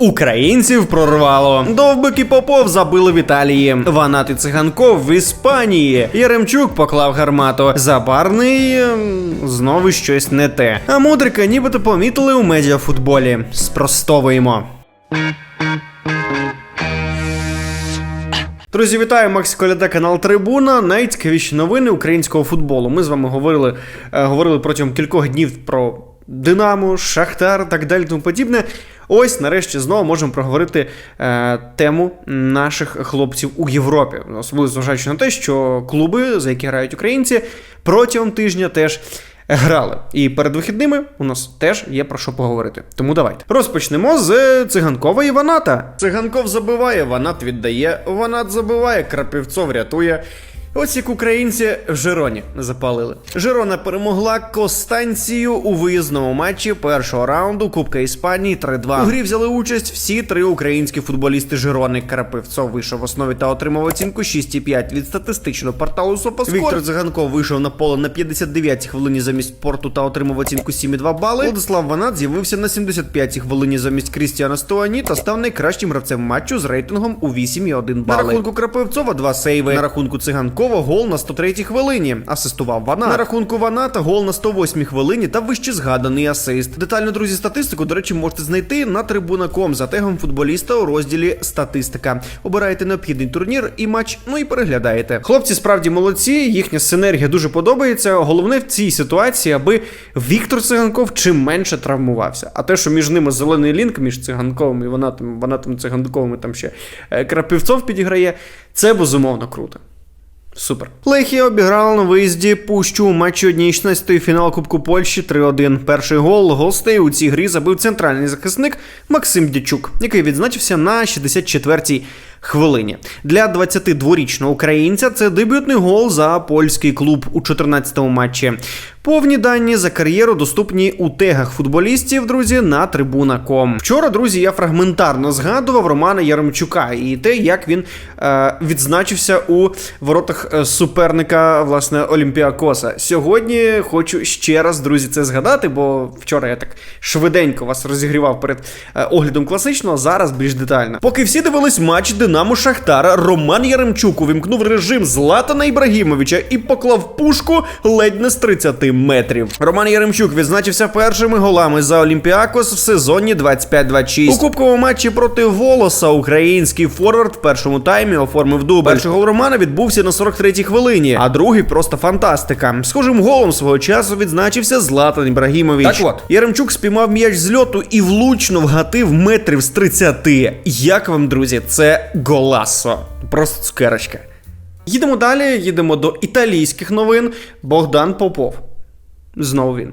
Українців прорвало. Довбик і Попов забили в Італії. Ванат і циганков в Іспанії. Яремчук поклав гармату. Забарний ем, знову щось не те. А мудрика нібито помітили у медіафутболі. Спростовуємо. Друзі, вітаю Макс Коляда, канал Трибуна. Найцікавіші новини українського футболу. Ми з вами говорили, е, говорили протягом кількох днів про Динамо, Шахтар, так далі, тому подібне. Ось нарешті знову можемо проговорити е, тему наших хлопців у Європі, особливо зважаючи на те, що клуби, за які грають українці, протягом тижня теж. Грали. І перед вихідними у нас теж є про що поговорити. Тому давайте. Розпочнемо з циганкова і Ваната. Циганков забиває, Ванат віддає, Ванат забиває, Крапівцов рятує. Ось як українці в Жироні запалили. Жирона перемогла Костанцію у виїзному матчі першого раунду Кубка Іспанії 3-2. У грі взяли участь всі три українські футболісти Жирони. Карапивцов вийшов в основі та отримав оцінку 6,5 від статистичного порталу Сопоскор. Віктор Циганков вийшов на поле на 59-й хвилині замість порту та отримав оцінку 7,2 бали. Владислав Ванат з'явився на 75-й хвилині замість Крістіана Стоані та став найкращим гравцем матчу з рейтингом у 8,1 бали. На рахунку Крапивцова два сейви. На рахунку Циганкова гол на 103-й хвилині. Асистував Ванат. На рахунку Ваната гол на 108-й хвилині та вище згаданий асист. Детально, друзі, статистику, до речі, можете знайти на трибуна.ком за тегом футболіста у розділі Статистика. Обираєте необхідний турнір і матч, ну і переглядаєте. Хлопці справді молодці, їхня синергія дуже подобається. Головне в цій ситуації, аби Віктор Циганков чим менше травмувався. А те, що між ними зелений лінк, між циганковим і Ванатом, Ванатом Циганковим, і там ще е, Крапівцов підіграє, це безумовно круто. Супер. Лехія обіграла на виїзді пущу у матчі 16 фінал Кубку Польщі 3-1. Перший гол гостей у цій грі забив центральний захисник Максим Дячук, який відзначився на 64-й хвилині. Для 22-річного українця це дебютний гол за польський клуб у 14-му матчі. Повні дані за кар'єру доступні у тегах футболістів, друзі, на трибуна.ком. Вчора, друзі, я фрагментарно згадував Романа Яремчука і те, як він е, відзначився у воротах е, суперника власне Олімпіакоса. Сьогодні хочу ще раз, друзі, це згадати, бо вчора я так швиденько вас розігрівав перед е, оглядом класичного. Зараз більш детально. Поки всі дивились матч Динамо Шахтара, Роман Яремчук увімкнув режим Златана Ібрагімовича і поклав пушку ледь не з 30 метрів. Роман Яремчук відзначився першими голами за Олімпіакос в сезоні 25-26. У кубковому матчі проти Волоса український форвард в першому таймі оформив дубль. Перший гол Романа відбувся на 43-й хвилині, а другий просто фантастика. Схожим голом свого часу відзначився Златан Ібрагімович. Так от. Яремчук спіймав м'яч з льоту і влучно вгатив метрів з 30. Як вам, друзі, це голасо. Просто цукерочка. Їдемо далі, їдемо до італійських новин. Богдан Попов. Знову він.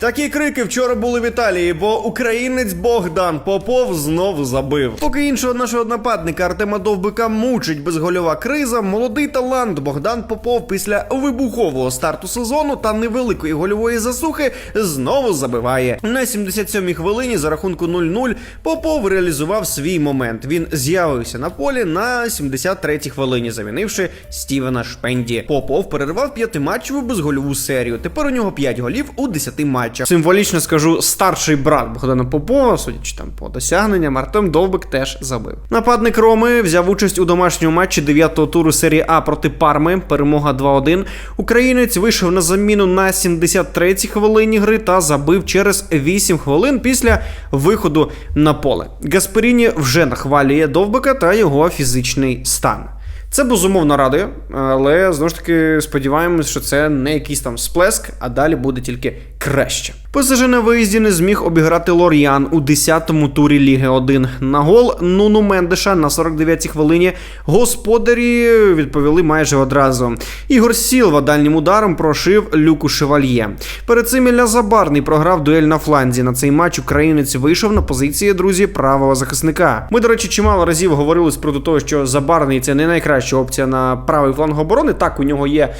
Такі крики вчора були в Італії, бо українець Богдан Попов знову забив. Поки іншого нашого нападника Артема Довбика мучить безгольова криза, молодий талант Богдан Попов після вибухового старту сезону та невеликої гольової засухи знову забиває. На 77-й хвилині за рахунку 0-0 Попов реалізував свій момент. Він з'явився на полі на 73-й хвилині, замінивши Стівена Шпенді. Попов перервав п'ятиматчеву безгольову серію. Тепер у нього 5 голів у 10 матчах. Символічно скажу, старший брат Богдана Попова, судячи там по досягненням, Артем Довбик теж забив. Нападник Роми взяв участь у домашньому матчі 9-го туру серії А проти Парми. Перемога 2-1. Українець вийшов на заміну на 73-й хвилині гри та забив через 8 хвилин після виходу на поле. Гасперіні вже нахвалює Довбика та його фізичний стан. Це безумовно радує, але знову ж таки сподіваємось, що це не якийсь там сплеск, а далі буде тільки краще. ПСЖ на виїзді не зміг обіграти Лор'ян у 10-му турі Ліги 1. На гол Нуну Мендеша на 49-й хвилині господарі відповіли майже одразу. Ігор Сілва дальнім ударом прошив люку Шевальє. Перед цим Ілля Забарний програв дуель на фланзі. На цей матч українець вийшов на позиції друзі правого захисника. Ми, до речі, чимало разів говорили з приводу того, що Забарний це не найкраща опція на правий фланг оборони. Так, у нього є.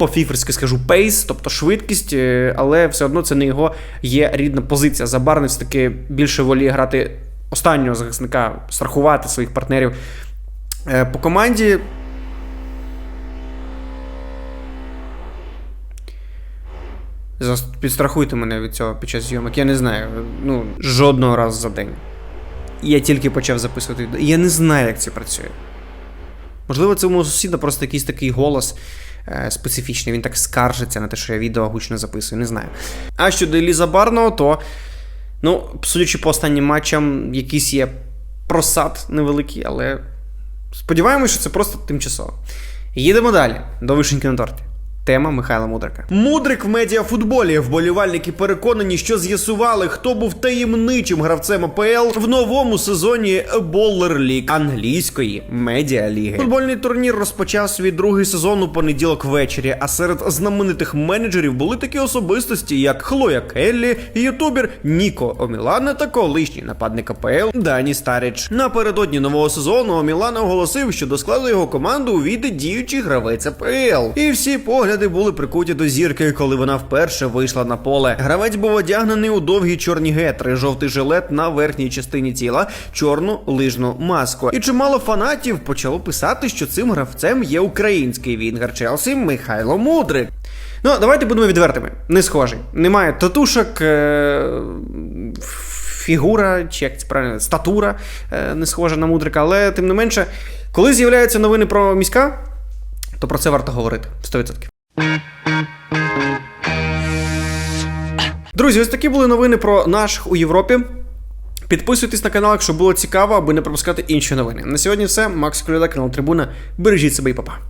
По-фіферськи скажу пейс, тобто швидкість, е, але все одно це не його є рідна позиція. Забарний таки більше воліє грати останнього захисника, страхувати своїх партнерів. Е, По команді Підстрахуйте мене від цього під час зйомок. Я не знаю. Ну, жодного разу за день. Я тільки почав записувати. Я не знаю, як це працює. Можливо, це у мого сусіда просто якийсь такий голос специфічний. Він так скаржиться на те, що я відео гучно записую, не знаю. А щодо Еліза Барного, то, ну, судячи по останнім матчам, якийсь є просад невеликий, але сподіваємось, що це просто тимчасово. Їдемо далі до вишеньки на торті. Тема Михайла Мудрика. Мудрик в медіафутболі. Вболівальники переконані, що з'ясували, хто був таємничим гравцем АПЛ в новому сезоні Боллер Ліг англійської медіаліги. Футбольний турнір розпочав свій другий сезон у понеділок ввечері. А серед знаменитих менеджерів були такі особистості, як Хлоя Келлі, ютубер Ніко Омілана та колишній нападник АПЛ Дані Старіч. Напередодні нового сезону Омілана оголосив, що до складу його команди увійде діючий гравець АПЛ. І всі погляди були прикуті до зірки, коли вона вперше вийшла на поле. Гравець був одягнений у довгі чорні гетри, жовтий жилет на верхній частині тіла, чорну лижну маску. І чимало фанатів почало писати, що цим гравцем є український вінгер Челсі Михайло Мудрик. Ну, давайте будемо відвертими. Не схожий. Немає татушок, е- фігура, чи як це правильно, статура е- не схожа на мудрика, але тим не менше, коли з'являються новини про міська, то про це варто говорити 100%. Друзі, ось такі були новини про наших у Європі. Підписуйтесь на канал, якщо було цікаво, аби не пропускати інші новини. На сьогодні все. Макс Коляда, канал Трибуна. Бережіть себе і папа.